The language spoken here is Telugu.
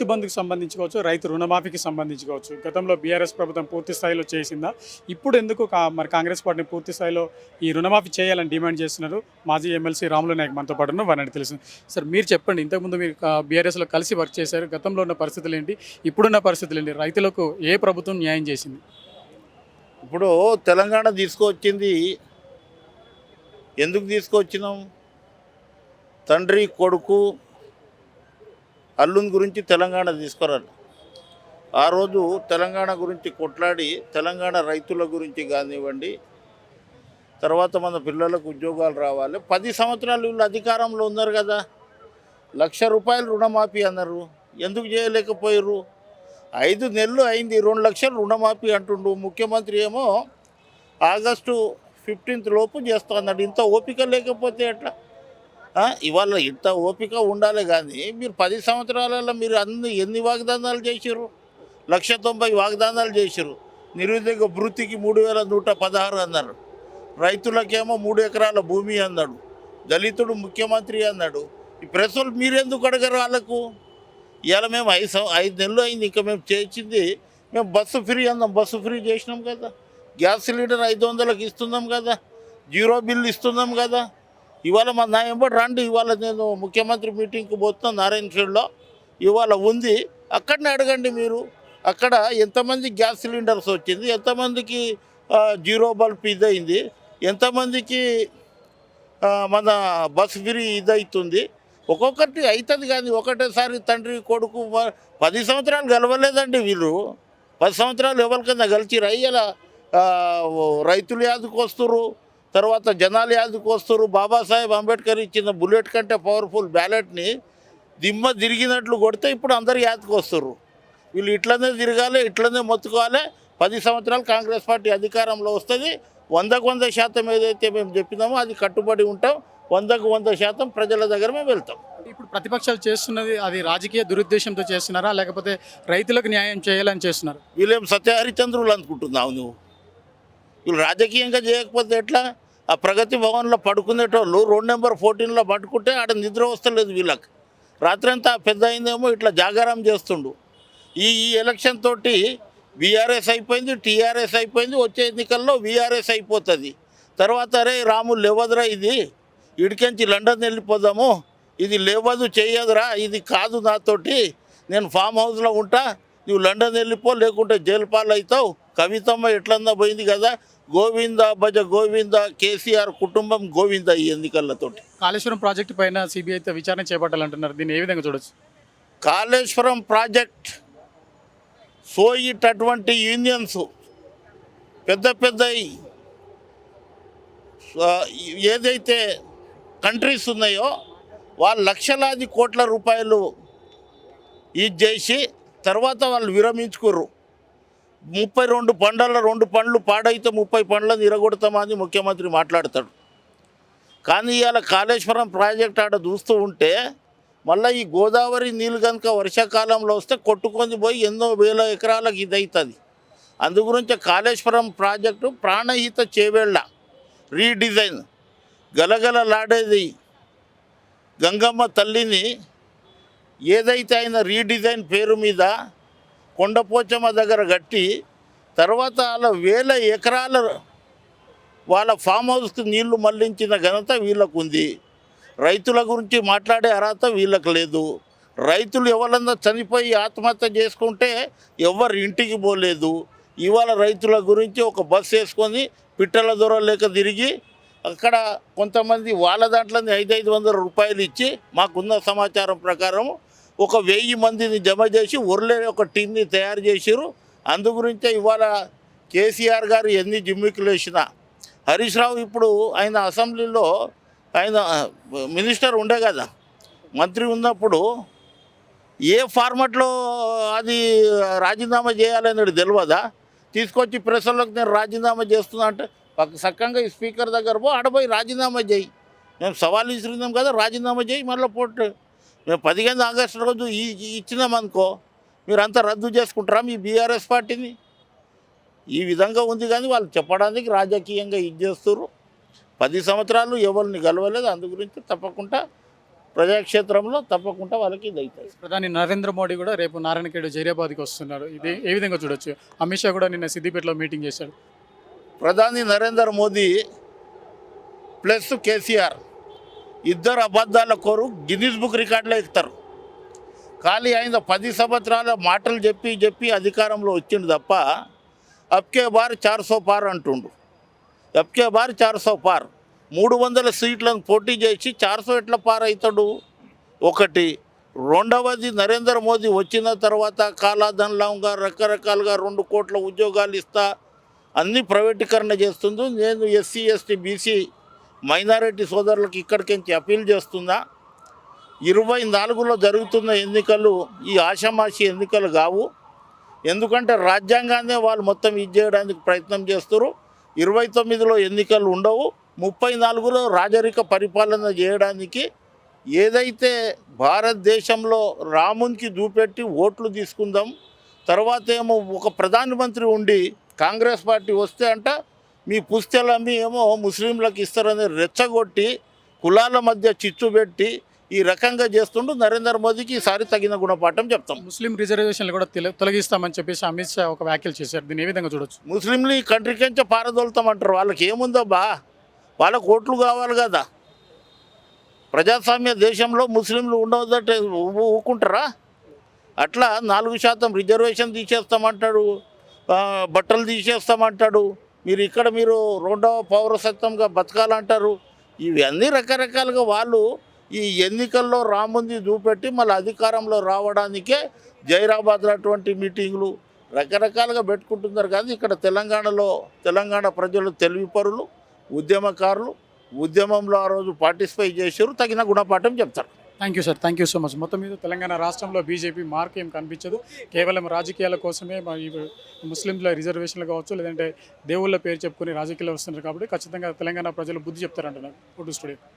రైతు బంధుకు సంబంధించి కావచ్చు రైతు రుణమాఫీకి సంబంధించి కావచ్చు గతంలో బీఆర్ఎస్ ప్రభుత్వం పూర్తి స్థాయిలో చేసిందా? ఇప్పుడు ఎందుకు కా- మరి కాంగ్రెస్ పార్టీని పూర్తి స్థాయిలో ఈ రుణమాఫీ చేయాలని డిమాండ్ చేస్తున్నారు? మాజీ ఎమ్మెల్సీ రాములు నాయక్ మనతో పాటు ఉన్నారు. వారిని సార్ మీరు చెప్పండి. ఇంతకుముందు మీరు బీఆర్ఎస్లో కలిసి వర్క్ చేశారు. గతంలో ఉన్న పరిస్థితులు ఏంటి? ఇప్పుడున్న పరిస్థితులు ఏంటి? రైతులకు ఏ ప్రభుత్వం న్యాయం చేసింది? ఇప్పుడు తెలంగాణ తీసుకొచ్చింది. ఎందుకు తీసుకొచ్చినాం? తండ్రి కొడుకు అల్లుని గురించి తెలంగాణ తీసుకురాలి. ఆ రోజు తెలంగాణ గురించి కొట్లాడి తెలంగాణ రైతుల గురించి కానివ్వండి తర్వాత మన పిల్లలకు ఉద్యోగాలు రావాలి. పది సంవత్సరాలు వీళ్ళు అధికారంలో ఉన్నారు కదా. లక్ష రూపాయలు రుణమాఫీ అన్నారు. ఎందుకు చేయలేకపోయారు? ఐదు నెలలు అయింది రెండు లక్షలు రుణమాఫీ అంటుండు. ముఖ్యమంత్రి ఏమో ఆగస్టు ఫిఫ్టీన్త్ లోపు చేస్తా అన్నాడు ఇంత ఓపిక లేకపోతే ఎట్లా? ఇవాళ ఇంత ఓపిక ఉండాలి కానీ మీరు పది సంవత్సరాలలో మీరు అన్ని ఎన్ని వాగ్దానాలు చేసిర్రు? లక్ష తొంభై వాగ్దానాలు చేసిర్రు. నిరుద్యోగ వృత్తికి మూడు వేల నూట పదహారు అన్నారు. రైతులకేమో మూడు ఎకరాల భూమి అన్నాడు. దళితుడు ముఖ్యమంత్రి అన్నాడు. ఈ ప్రజలు మీరెందుకు అడగరు వాళ్ళకు? ఇవాళ మేము ఐదు ఐదు నెలలు అయింది ఇంకా మేము చేసింది మేము బస్సు ఫ్రీ అన్నాం. బస్సు ఫ్రీ చేసినాం కదా. గ్యాస్ సిలిండర్ ఐదు వందలకు ఇస్తున్నాం కదా. జీరో బిల్ ఇస్తున్నాం కదా. ఇవాళ మా నా ఎంబడి రండి ఇవాళ నేను ముఖ్యమంత్రి మీటింగ్కి పోతున్నా నారాయణ ఇవాళ ఉంది. అక్కడనే అడగండి మీరు. అక్కడ ఎంతమంది గ్యాస్ సిలిండర్స్ వచ్చింది ఎంతమందికి జీరో బల్బ్ ఇదైంది ఎంతమందికి మన బస్ ఫ్రీ ఇదవుతుంది ఒక్కొక్కటి అవుతుంది కానీ ఒకటేసారి తండ్రి కొడుకు పది సంవత్సరాలు గెలవలేదండి వీళ్ళు. పది సంవత్సరాలు ఎవరికైనా గెలిచి రయ్యల రైతులు యాదకు వస్తురు తర్వాత జనాలు యాదకు వస్తురు. బాబాసాహెబ్ అంబేద్కర్ ఇచ్చిన బుల్లెట్ కంటే పవర్ఫుల్ బ్యాలెట్ని దిమ్మ తిరిగినట్లు కొడితే ఇప్పుడు అందరు యాదకు వస్తురు. వీళ్ళు ఇట్లనే తిరగాలి ఇట్లనే మొత్తుకోవాలి. పది సంవత్సరాలు కాంగ్రెస్ పార్టీ అధికారంలో వస్తుంది. వందకు వంద శాతం ఏదైతే మేము చెప్పినామో అది కట్టుబడి ఉంటాం. వందకు వంద శాతం ప్రజల దగ్గర మేము వెళ్తాం. ఇప్పుడు ప్రతిపక్షాలు చేస్తున్నది అది రాజకీయ దురుద్దేశంతో చేస్తున్నారా? లేకపోతే రైతులకు న్యాయం చేయాలని చేస్తున్నారు? వీళ్ళేం సత్యహరిచంద్రులు అనుకుంటున్నావు నువ్వు? వీళ్ళు రాజకీయంగా చేయకపోతే ఎట్లా? ఆ ప్రగతి భవన్లో పడుకునేటోళ్ళు రోడ్ నెంబర్ ఫోర్టీన్లో పట్టుకుంటే ఆడ నిద్ర వస్తలేదు వీళ్ళకి. రాత్రంతా పెద్ద అయిందేమో ఇట్లా జాగారం చేస్తుండు. ఈ ఈ ఎలక్షన్ తోటి వీఆర్ఎస్ అయిపోయింది టీఆర్ఎస్ అయిపోయింది వచ్చే ఎన్నికల్లో వీఆర్ఎస్ అయిపోతుంది. తర్వాత అరే రాములు లేవదురా ఇది? ఇడికెంచి లండన్ వెళ్ళిపోదాము? ఇది లేవదు చేయదురా ఇది కాదు నాతోటి. నేను ఫామ్ హౌస్లో ఉంటా నువ్వు లండన్ వెళ్ళిపో లేకుంటే జైలు పాలు అవుతావు కవితమ్మ ఎట్లన్నా పోయింది కదా? గోవింద భజ గోవింద కేసీఆర్ కుటుంబం గోవింద ఈ ఎన్నికలతోటి. కాళేశ్వరం ప్రాజెక్టు పైన సిబిఐతో విచారణ చేపట్టాలంటున్నారు. దీన్ని ఏ విధంగా చూడొచ్చు? కాళేశ్వరం ప్రాజెక్ట్ సోయిటటువంటి యూనియన్స్ పెద్ద పెద్ద ఏదైతే కంట్రీస్ ఉన్నాయో వాళ్ళు లక్షలాది కోట్ల రూపాయలు ఇది చేసి తర్వాత వాళ్ళు విరమించుకోరు. ముప్పై రెండు పండ్ల రెండు పండ్లు పాడైతే ముప్పై పండ్లను ఇరగొడతామని ముఖ్యమంత్రి మాట్లాడతాడు. కానీ ఇవాళ కాళేశ్వరం ప్రాజెక్ట్ ఆడ చూస్తూ ఉంటే మళ్ళీ ఈ గోదావరి నీళ్ళు కనుక వర్షాకాలంలో వస్తే కొట్టుకొని పోయి ఎన్నో వేల ఎకరాలకు ఇది అవుతుంది అందుగురించి కాళేశ్వరం ప్రాజెక్టు ప్రాణహిత చేవేళ్ళ రీడిజైన్ గలగలలాడేది గంగమ్మ తల్లిని ఏదైతే ఆయన రీడిజైన్ పేరు మీద కొండపోచమ్మ దగ్గర కట్టి తర్వాత వాళ్ళ వేల ఎకరాల వాళ్ళ ఫామ్ హౌస్కి నీళ్ళు మళ్ళించిన ఘనత వీళ్ళకు ఉంది రైతుల గురించి మాట్లాడే అర్హత వీళ్ళకి లేదు. రైతులు ఎవరన్నా చనిపోయి ఆత్మహత్య చేసుకుంటే ఎవరు ఇంటికి పోలేదు. ఇవాళ రైతుల గురించి ఒక బస్సు వేసుకొని పిట్టల దూరం లేక తిరిగి అక్కడ కొంతమంది వాళ్ళ దాంట్లోనే ఐదు ఐదు వందల రూపాయలు ఇచ్చి మాకున్న సమాచారం ప్రకారం ఒక వెయ్యి మందిని జమ చేసి ఒర్లే ఒక టీంని తయారు చేసిరు అందు గురించే ఇవాళ కేసీఆర్ గారు ఎన్ని జిమ్మికులు వేసినా. హరీష్ రావు ఇప్పుడు ఆయన అసెంబ్లీలో ఆయన మినిస్టర్ ఉండే కదా. మంత్రి ఉన్నప్పుడు ఏ ఫార్మాట్లో అది రాజీనామా చేయాలనేది తెలియదా తీసుకొచ్చి ప్రెస్లోకి నేను రాజీనామా చేస్తున్నా అంటే సక్కంగా ఈ స్పీకర్ దగ్గర పో ఆడపోయి రాజీనామా చేయి. మేము సవాల్ ఇస్తున్నాం కదా రాజీనామా చేయి మళ్ళీ పోటీ మేము పదిహేను ఆగస్టు రోజు ఇచ్చినామనుకో మీరంతా రద్దు చేసుకుంటారా మీ బీఆర్ఎస్ పార్టీని? ఈ విధంగా ఉంది కానీ వాళ్ళు చెప్పడానికి రాజకీయంగా ఇది చేస్తారు పది సంవత్సరాలు ఎవరిని గెలవలేదు అందు గురించి తప్పకుండా ప్రజాక్షేత్రంలో తప్పకుండా వాళ్ళకి ఇది అవుతుంది. ప్రధాని నరేంద్ర మోడీ కూడా రేపు నారాయణఖేడ్ జైరాబాద్కి వస్తున్నారు. ఇది ఏ విధంగా చూడొచ్చు? అమిత్ షా కూడా నిన్న సిద్దిపేటలో మీటింగ్ చేశాడు. ప్రధాని నరేంద్ర మోదీ ప్లస్ కేసీఆర్. ఇద్దరు అబద్ధాల కోరు గిన్నీస్ బుక్ రికార్డులో ఎక్కుతారు. ఖాళీ ఆయన పది సంవత్సరాల మాటలు చెప్పి చెప్పి అధికారంలో వచ్చిండు తప్ప అప్కే బార్ చార్సో పార్ అంటుండు. అప్కే బార్ చార్సో పార్. మూడు వందల సీట్లను పోటీ చేసి చార్సో ఎట్లా పార్ అవుతాడు ఒకటి. రెండవది నరేంద్ర మోదీ వచ్చిన తర్వాత కాలాధన్లంగా రకరకాలుగా రెండు కోట్ల ఉద్యోగాలు ఇస్తా అన్ని ప్రైవేటీకరణ చేస్తుంది నేను ఎస్సీ ఎస్టీ బీసీ మైనారిటీ సోదరులకు ఇక్కడికి అప్పీల్ చేస్తున్నా ఇరవై నాలుగులో జరుగుతున్న ఎన్నికలు ఈ ఆషామాషి ఎన్నికలు కావు. ఎందుకంటే రాజ్యాంగాన్నే వాళ్ళు మొత్తం ఇది చేయడానికి ప్రయత్నం చేస్తారు ఇరవై తొమ్మిదిలో ఎన్నికలు ఉండవు. ముప్పై నాలుగులో రాజరిక పరిపాలన చేయడానికి ఏదైతే భారతదేశంలో రామునికి చూపెట్టి ఓట్లు తీసుకుందాం తర్వాత ఏమో ఒక ప్రధానమంత్రి ఉండి కాంగ్రెస్ పార్టీ వస్తే అంట మీ పుస్తెలమ్మి ఏమో ముస్లింలకు ఇస్తారని రెచ్చగొట్టి కులాల మధ్య చిచ్చు పెట్టి ఈ రకంగా చేస్తుంటూ నరేంద్ర మోదీకి ఈసారి తగిన గుణపాఠం చెప్తాం. ముస్లిం రిజర్వేషన్లు కూడా తెల- తొలగిస్తామని చెప్పేసి అమిత్ షా ఒక వ్యాఖ్యలు చేశారు. దీన్ని ఏ విధంగా చూడొచ్చు? ముస్లింలు ఈ కంట్రీకించే పారదోలుతామంటారు. వాళ్ళకి ఏముందో బా వాళ్ళకు ఓట్లు కావాలి కదా. ప్రజాస్వామ్య దేశంలో ముస్లింలు ఉండవద్దంటే ఊ- ఊరుకుంటారా అట్లా నాలుగు శాతం రిజర్వేషన్ తీసేస్తామంటాడు. బట్టలు తీసేస్తామంటాడు. మీరు ఇక్కడ మీరు రెండవ పౌరసత్వంగా బతకాలంటారు. ఇవి అన్ని రకరకాలుగా వాళ్ళు ఈ ఎన్నికల్లో రాముంది చూపెట్టి మళ్ళీ అధికారంలో రావడానికే జైరాబాద్ అటువంటి మీటింగ్లు రకరకాలుగా పెట్టుకుంటున్నారు. కానీ ఇక్కడ తెలంగాణలో తెలంగాణ ప్రజలు తెలివిపరులు ఉద్యమకారులు ఉద్యమంలో ఆ రోజు పార్టిసిపేట్ చేశారు తగిన గుణపాఠం చెప్తారు. Thank you sir thank you so much మొత్తం మీద తెలంగాణ రాష్ట్రంలో బీజేపీ మార్క్ ఏం కనిపించదు. కేవలం రాజకీయాల కోసమే మా ముస్లింల రిజర్వేషన్లు కావచ్చు లేదంటే దేవుళ్ళ పేరు చెప్పుకొని రాజకీయాలు వస్తున్నారు కాబట్టి ఖచ్చితంగా తెలంగాణ ప్రజలు బుద్ధి చెప్తారంటున్నారు. Photo studio